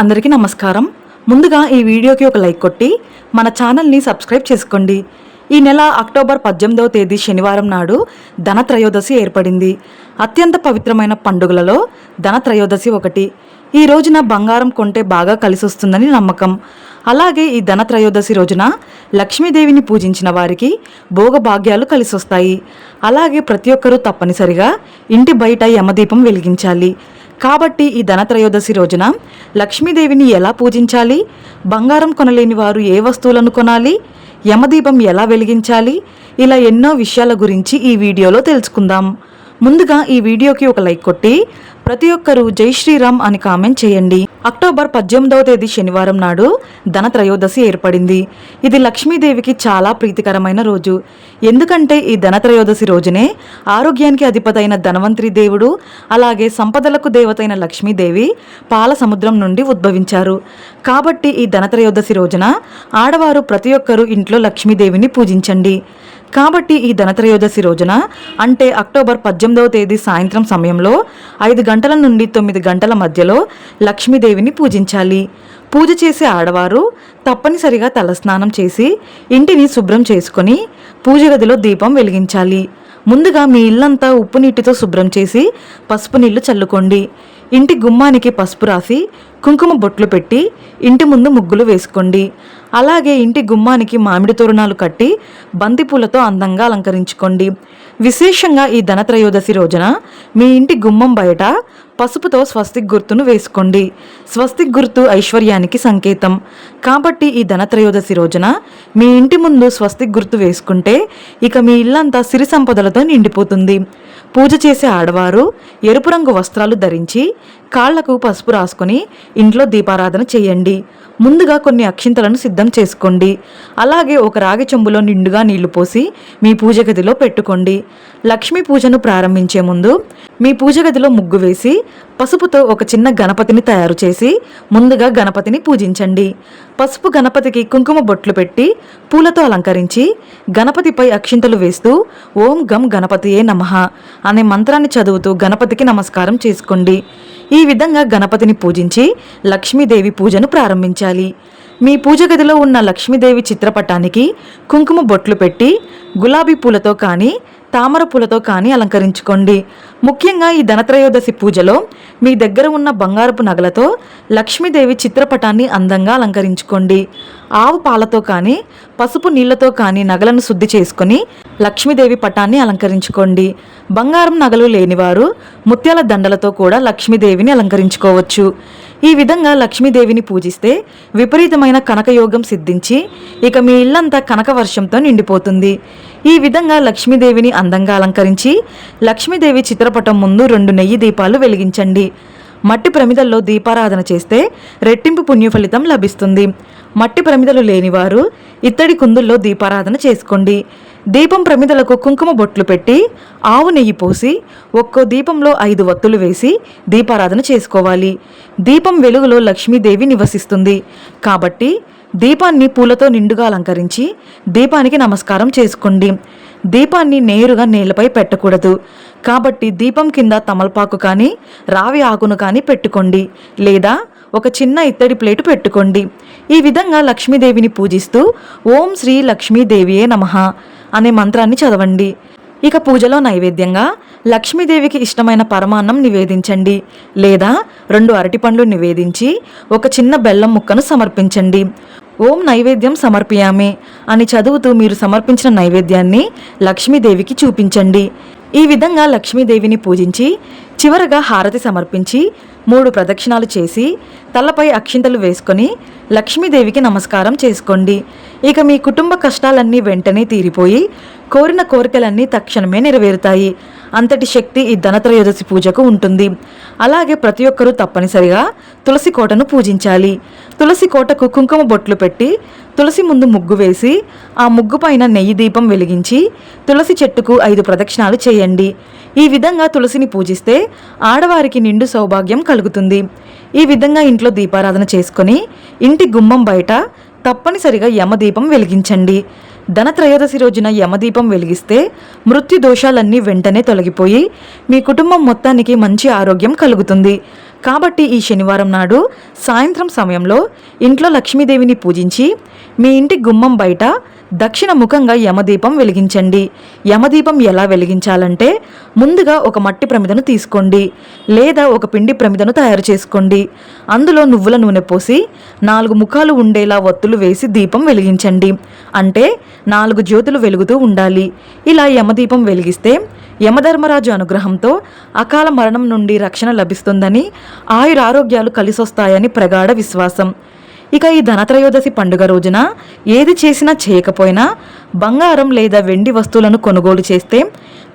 అందరికీ నమస్కారం. ముందుగా ఈ వీడియోకి ఒక లైక్ కొట్టి మన ఛానల్ని సబ్స్క్రైబ్ చేసుకోండి. ఈ నెల అక్టోబర్ పద్దెనిమిదవ తేదీ శనివారం నాడు ధనత్రయోదశి ఏర్పడింది. అత్యంత పవిత్రమైన పండుగలలో ధనత్రయోదశి ఒకటి. ఈ రోజున బంగారం కొంటే బాగా కలిసొస్తుందని నమ్మకం. అలాగే ఈ ధనత్రయోదశి రోజున లక్ష్మీదేవిని పూజించిన వారికి భోగభాగ్యాలు కలిసొస్తాయి. అలాగే ప్రతి ఒక్కరూ తప్పనిసరిగా ఇంటి బయట యమదీపం వెలిగించాలి. కాబట్టి ఈ ధనత్రయోదశి రోజున లక్ష్మీదేవిని ఎలా పూజించాలి? బంగారం కొనలేని వారు ఏ వస్తువులను కొనాలి? యమదీపం ఎలా వెలిగించాలి? ఇలా ఎన్నో విషయాల గురించి ఈ వీడియోలో తెలుసుకుందాం. ముందుగా ఈ వీడియోకి ఒక లైక్ కొట్టి ప్రతి ఒక్కరూ జై శ్రీరామ్ అని కామెంట్ చేయండి. అక్టోబర్ పద్దెనిమిదవ తేదీ శనివారం నాడు ధనత్రయోదశి ఏర్పడింది. ఇది లక్ష్మీదేవికి చాలా ప్రీతికరమైన రోజు. ఎందుకంటే ఈ ధనత్రయోదశి రోజునే ఆరోగ్యానికి అధిపతైన ధనవంతరి దేవుడు అలాగే సంపదలకు దేవతైన లక్ష్మీదేవి పాల సముద్రం నుండి ఉద్భవించారు. కాబట్టి ఈ ధనత్రయోదశి రోజున ఆడవారు ప్రతి ఒక్కరూ ఇంట్లో లక్ష్మీదేవిని పూజించండి. కాబట్టి ఈ ధనత్రయోదశి రోజున అంటే అక్టోబర్ పద్దెనిమిదవ తేదీ సాయంత్రం సమయంలో ఐదు గంటల నుండి తొమ్మిది గంటల మధ్యలో లక్ష్మీదేవిని పూజించాలి. పూజ చేసే ఆడవారు తప్పనిసరిగా తలస్నానం చేసి ఇంటిని శుభ్రం చేసుకొని పూజ గదిలో దీపం వెలిగించాలి. ముందుగా మీ ఇల్లంతా ఉప్పు నీటితో శుభ్రం చేసి పసుపు నీళ్ళు చల్లుకోండి. ఇంటి గుమ్మానికి పసుపు రాసి కుంకుమ బొట్లు పెట్టి ఇంటి ముందు ముగ్గులు వేసుకోండి. అలాగే ఇంటి గుమ్మానికి మామిడి తోరణాలు కట్టి బంతిపూలతో అందంగా అలంకరించుకోండి. విశేషంగా ఈ ధనత్రయోదశి రోజున మీ ఇంటి గుమ్మం బయట పసుపుతో స్వస్తిక్ గుర్తును వేసుకోండి. స్వస్తిక్ గుర్తు ఐశ్వర్యానికి సంకేతం. కాబట్టి ఈ ధనత్రయోదశి రోజున మీ ఇంటి ముందు స్వస్తిక్ గుర్తు వేసుకుంటే ఇక మీ ఇల్లంతా సిరి సంపదలతో నిండిపోతుంది. పూజ చేసే ఆడవారు ఎరుపు రంగు వస్త్రాలు ధరించి కాళ్ళకు పసుపు రాసుకొని ఇంట్లో దీపారాధన చేయండి. ముందుగా కొన్ని అక్షింతలను సిద్ధం చేసుకోండి. అలాగే ఒక రాగి చెంబులో నిండుగా నీళ్ళు పోసి మీ పూజ గదిలో పెట్టుకోండి. లక్ష్మీ పూజను ప్రారంభించే ముందు మీ పూజ గదిలో ముగ్గు వేసి పసుపుతో ఒక చిన్న గణపతిని తయారు చేసి ముందుగా గణపతిని పూజించండి. పసుపు గణపతికి కుంకుమ బొట్లు పెట్టి పూలతో అలంకరించి గణపతిపై అక్షింతలు వేస్తూ ఓం గం గణపతియే నమః అనే మంత్రాన్ని చదువుతూ గణపతికి నమస్కారం చేసుకోండి. ఈ విధంగా గణపతిని పూజించి లక్ష్మీదేవి పూజను ప్రారంభించాలి. మీ పూజ గదిలో ఉన్న లక్ష్మీదేవి చిత్రపటానికి కుంకుమ బొట్లు పెట్టి గులాబీ పూలతో కానీ తామర పూలతో కానీ అలంకరించుకోండి. ముఖ్యంగా ఈ ధనత్రయోదశి పూజలో మీ దగ్గర ఉన్న బంగారపు నగలతో లక్ష్మీదేవి చిత్రపటాన్ని అందంగా అలంకరించుకోండి. ఆవు పాలతో కానీ పసుపు నీళ్ళతో కానీ నగలను శుద్ధి చేసుకొని లక్ష్మీదేవి పటాన్ని అలంకరించుకోండి. బంగారం నగలు లేనివారు ముత్యాల దండలతో కూడా లక్ష్మీదేవిని అలంకరించుకోవచ్చు. ఈ విధంగా లక్ష్మీదేవిని పూజిస్తే విపరీతమైన కనకయోగం సిద్ధించి ఇక మీ ఇల్లంతా కనక వర్షంతో నిండిపోతుంది. ఈ విధంగా లక్ష్మీదేవిని అందంగా అలంకరించి లక్ష్మీదేవి చిత్రపటం ముందు రెండు నెయ్యి దీపాలు వెలిగించండి. మట్టి ప్రమిదల్లో దీపారాధన చేస్తే రెట్టింపు పుణ్య ఫలితం లభిస్తుంది. మట్టి ప్రమిదలు లేనివారు ఇత్తడి కుందుల్లో దీపారాధన చేసుకోండి. దీపం ప్రమిదలకు కుంకుమ బొట్లు పెట్టి ఆవు నెయ్యి పోసి ఒక్కో దీపంలో ఐదు వత్తులు వేసి దీపారాధన చేసుకోవాలి. దీపం వెలుగులో లక్ష్మీదేవి నివసిస్తుంది. కాబట్టి దీపాన్ని పూలతో నిండుగా అలంకరించి దీపానికి నమస్కారం చేసుకోండి. దీపాన్ని నేరుగా నేలపై పెట్టకూడదు. కాబట్టి దీపం కింద తమలపాకు కానీ రావి ఆకును కానీ పెట్టుకోండి. లేదా ఒక చిన్న ఇత్తడి ప్లేటు పెట్టుకోండి. ఈ విధంగా లక్ష్మీదేవిని పూజిస్తూ ఓం శ్రీ లక్ష్మీదేవియే నమః అనే మంత్రాన్ని చదవండి. ఇక పూజలో నైవేద్యంగా లక్ష్మీదేవికి ఇష్టమైన పరమాన్నం నివేదించండి. లేదా రెండు అరటిపండ్లు నివేదించి ఒక చిన్న బెల్లం ముక్కను సమర్పించండి. ఓం నైవేద్యం సమర్పియామే అని చదువుతూ మీరు సమర్పించిన నైవేద్యాన్ని లక్ష్మీదేవికి చూపించండి. ఈ విధంగా లక్ష్మీదేవిని పూజించి చివరగా హారతి సమర్పించి మూడు ప్రదక్షిణాలు చేసి తలపై అక్షింతలు వేసుకొని లక్ష్మీదేవికి నమస్కారం చేసుకోండి. ఇక మీ కుటుంబ కష్టాలన్నీ వెంటనే తీరిపోయి కోరిన కోరికలన్నీ తక్షణమే నెరవేరుతాయి. అంతటి శక్తి ఈ ధనత్రయోదశి పూజకు ఉంటుంది. అలాగే ప్రతి ఒక్కరూ తప్పనిసరిగా తులసి కోటను పూజించాలి. తులసి కోటకు కుంకుమ బొట్లు పెట్టి తులసి ముందు ముగ్గు వేసి ఆ ముగ్గు పైన నెయ్యి దీపం వెలిగించి తులసి చెట్టుకు ఐదు ప్రదక్షిణాలు చేయండి. ఈ విధంగా తులసిని పూజిస్తే ఆడవారికి నిండు సౌభాగ్యం కలుగుతుంది. ఈ విధంగా ఇంట్లో దీపారాధన చేసుకొని ఇంటి గుమ్మం బయట తప్పనిసరిగా యమదీపం వెలిగించండి. ధనత్రయోదశి రోజున యమదీపం వెలిగిస్తే మృత్యు దోషాలన్నీ వెంటనే తొలగిపోయి మీ కుటుంబం మొత్తానికి మంచి ఆరోగ్యం కలుగుతుంది. కాబట్టి ఈ శనివారం నాడు సాయంత్రం సమయంలో ఇంట్లో లక్ష్మీదేవిని పూజించి మీ ఇంటి గుమ్మం బయట దక్షిణ ముఖంగా యమదీపం వెలిగించండి. యమదీపం ఎలా వెలిగించాలంటే ముందుగా ఒక మట్టి ప్రమిదను తీసుకోండి లేదా ఒక పిండి ప్రమిదను తయారు చేసుకోండి. అందులో నువ్వుల నూనె పోసి నాలుగు ముఖాలు ఉండేలా ఒత్తులు వేసి దీపం వెలిగించండి. అంటే నాలుగు జ్యోతులు వెలుగుతూ ఉండాలి. ఇలా యమదీపం వెలిగిస్తే యమధర్మరాజు అనుగ్రహంతో అకాల మరణం నుండి రక్షణ లభిస్తుందని ఆయురారోగ్యాలు కలిసొస్తాయని ప్రగాఢ విశ్వాసం. ఇక ఈ ధనత్రయోదశి పండుగ రోజున ఏది చేసినా చేయకపోయినా బంగారం లేదా వెండి వస్తువులను కొనుగోలు చేస్తే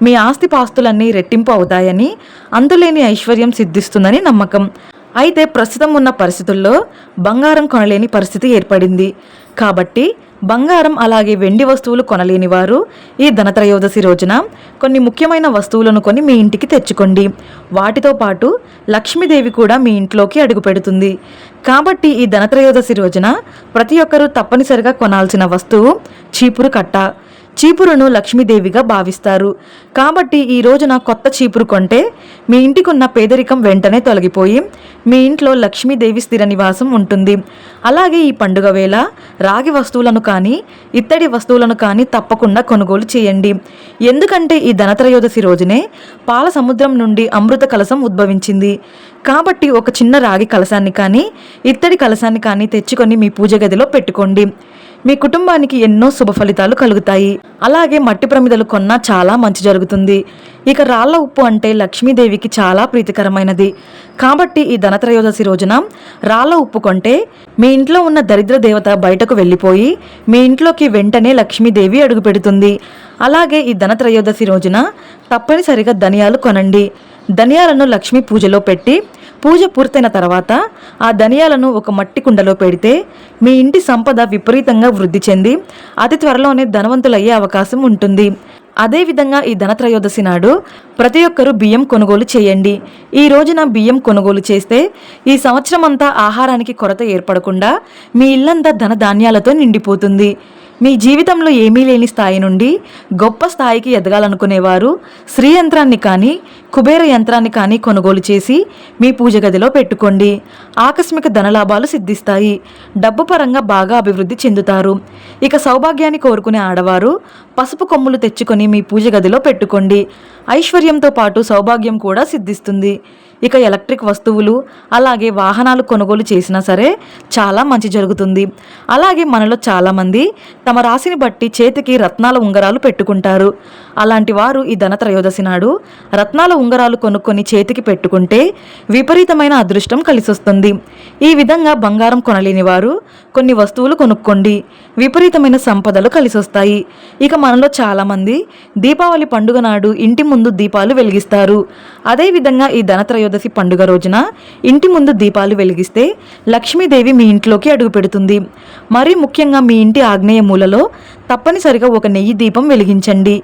మీ ఆస్తిపాస్తులన్నీ రెట్టింపు అవుతాయని అందులేని ఐశ్వర్యం సిద్ధిస్తుందని నమ్మకం. అయితే ప్రస్తుతం ఉన్న పరిస్థితుల్లో బంగారం కొనలేని పరిస్థితి ఏర్పడింది. కాబట్టి బంగారం అలాగే వెండి వస్తువులు కొనలేని వారు ఈ ధనత్రయోదశి రోజున కొన్ని ముఖ్యమైన వస్తువులను కొని మీ ఇంటికి తెచ్చుకోండి. వాటితో పాటు లక్ష్మీదేవి కూడా మీ ఇంట్లోకి అడుగుపెడుతుంది కాబట్టి ఈ ధనత్రయోదశి రోజున ప్రతి ఒక్కరూ తప్పనిసరిగా కొనాల్సిన వస్తువు చీపురు కట్ట. చీపురును లక్ష్మీదేవిగా భావిస్తారు. కాబట్టి ఈ రోజున కొత్త చీపురు కొంటే మీ ఇంటికున్న పేదరికం వెంటనే తొలగిపోయి మీ ఇంట్లో లక్ష్మీదేవి స్థిర నివాసం ఉంటుంది. అలాగే ఈ పండుగ వేళ రాగి వస్తువులను కానీ ఇత్తడి వస్తువులను కానీ తప్పకుండా కొనుగోలు చేయండి. ఎందుకంటే ఈ ధనత్రయోదశి రోజునే పాల సముద్రం నుండి అమృత కలసం ఉద్భవించింది. కాబట్టి ఒక చిన్న రాగి కలసాన్ని కానీ ఇత్తడి కలసాన్ని కానీ తెచ్చుకొని మీ పూజ గదిలో పెట్టుకోండి. మీ కుటుంబానికి ఎన్నో శుభ ఫలితాలు కలుగుతాయి. అలాగే మట్టి ప్రమిదలు కొన్నా చాలా మంచి జరుగుతుంది. ఇక రాళ్ళ ఉప్పు అంటే లక్ష్మీదేవికి చాలా ప్రీతికరమైనది. కాబట్టి ఈ ధనత్రయోదశి రోజున రాళ్ళ ఉప్పు కొంటే మీ ఇంట్లో ఉన్న దరిద్ర దేవత బయటకు వెళ్ళిపోయి మీ ఇంట్లోకి వెంటనే లక్ష్మీదేవి అడుగు పెడుతుంది. అలాగే ఈ ధనత్రయోదశి రోజున తప్పనిసరిగా ధనియాలు కొనండి. ధనియాలను లక్ష్మీ పూజలో పెట్టి పూజ పూర్తయిన తర్వాత ఆ ధనియాలను ఒక మట్టి కుండలో పెడితే మీ ఇంటి సంపద విపరీతంగా వృద్ధి చెంది అతి త్వరలోనే ధనవంతులయ్యే అవకాశం ఉంటుంది. అదేవిధంగా ఈ ధనత్రయోదశి నాడు ప్రతి ఒక్కరూ బియ్యం కొనుగోలు చేయండి. ఈ రోజున బియ్యం కొనుగోలు చేస్తే ఈ సంవత్సరం అంతా ఆహారానికి కొరత ఏర్పడకుండా మీ ఇల్లంతా ధన ధాన్యాలతో నిండిపోతుంది. మీ జీవితంలో ఏమీ లేని స్థాయి నుండి గొప్ప స్థాయికి ఎదగాలనుకునేవారు శ్రీ యంత్రాన్ని కానీ కుబేర యంత్రాన్ని కానీ కొనుగోలు చేసి మీ పూజ గదిలో పెట్టుకోండి. ఆకస్మిక ధనలాభాలు సిద్ధిస్తాయి. డబ్బు పరంగా బాగా అభివృద్ధి చెందుతారు. ఇక సౌభాగ్యాన్ని కోరుకునే ఆడవారు పసుపు కొమ్ములు తెచ్చుకొని మీ పూజ గదిలో పెట్టుకోండి. ఐశ్వర్యంతో పాటు సౌభాగ్యం కూడా సిద్ధిస్తుంది. ఇక ఎలక్ట్రిక్ వస్తువులు అలాగే వాహనాలు కొనుగోలు చేసినా సరే చాలా మంచి జరుగుతుంది. అలాగే మనలో చాలామంది తమ రాశిని బట్టి చేతికి రత్నాల ఉంగరాలు పెట్టుకుంటారు. అలాంటి వారు ఈ ధనత్రయోదశి నాడు రత్నాల ఉంగరాలు కొనుక్కొని చేతికి పెట్టుకుంటే విపరీతమైన అదృష్టం కలిసొస్తుంది. ఈ విధంగా బంగారం కొనలేని వారు కొన్ని వస్తువులు కొనుక్కోండి. విపరీతమైన సంపదలు కలిసొస్తాయి. ఇక మనలో చాలామంది దీపావళి పండుగ నాడు ఇంటి ముందు దీపాలు వెలిగిస్తారు. అదేవిధంగా ఈ ధనత్రయోదశి పండుగ రోజున ఇంటి ముందు దీపాలు వెలిగిస్తే లక్ష్మీదేవి మీ ఇంట్లోకి అడుగు పెడుతుంది. మరీ ముఖ్యంగా మీ ఇంటి ఆగ్నేయ మూలలో తప్పనిసరిగా ఒక నెయ్యి దీపం వెలిగించండి.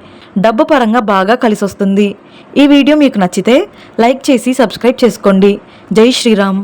డబ్బు పరంగా బాగా కలిసొస్తుంది. ఈ వీడియో మీకు నచ్చితే లైక్ చేసి సబ్స్క్రైబ్ చేసుకోండి. జై శ్రీరామ్.